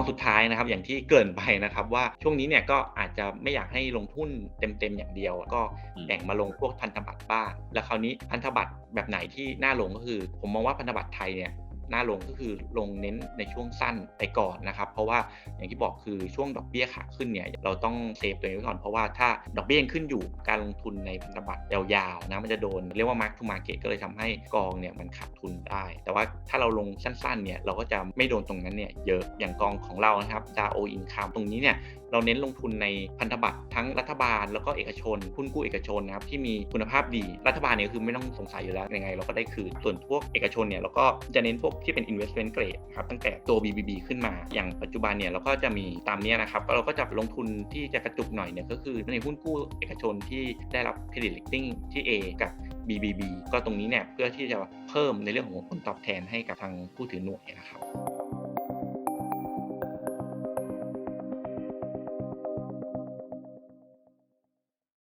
องสุดท้ายนะครับ อย่างที่เกินไปนะครับว่าช่วงนี้เนี่ยก็อาจจะไม่อยากให้ลงทุนเต็มๆอย่างเดียว ก็แบ่งมาลงพวกพันธบัตรบ้างแล้วคราวนี้พันธบัตรแบบไหนที่น่าลงก็คือ ผมมองว่าพันธบัตรไทยเนี่ย น่าลงก็คือลงเน้นในช่วงสั้นไปก่อนนะครับ เพราะว่าอย่างที่บอกคือช่วงดอกเบี้ยขาขึ้นเนี่ยเราต้องเซฟตัวเองไว้ก่อนเพราะว่าถ้าดอกเบี้ยยังขึ้นอยู่การลงทุนในพันธบัตรยาวๆนะมันจะโดนเรียกว่า mark to market ก็ตก็เลยทำให้กองเนี่ยมันขาดทุนได้ แต่ว่าถ้าเราลงสั้นๆเนี่ยเราก็จะไม่โดนตรงนั้นเนี่ยเยอะอย่างกองของเรานะครับ DAO Income ตรงนี้เนี่ย เราเน้นลงทุนในพันธบัตรทั้งรัฐบาลแล้วก็เอกชนหุ้นกู้เอกชนนะครับที่มีคุณภาพดีรัฐบาลเนี่ยคือไม่ต้องสงสัยอยู่แล้วยังไงเราก็ได้คืนส่วนพวกเอกชนเนี่ยเราก็จะเน้นพวกที่เป็น investment grade ครับตั้งแต่ตัว BBB ขึ้นมา อย่างปัจจุบันเนี่ยเราก็จะมีตามนี้นะครับเราก็จะลงทุนที่จะกระจุกหน่อยเนี่ยก็คือในหุ้นกู้เอกชนที่ได้รับ credit rating ที่ A กับ BBB ก็ตรงนี้เนี่ยเพื่อที่จะเพิ่มในเรื่องของผลตอบแทนให้กับทางผู้ถือหน่วยนะครับ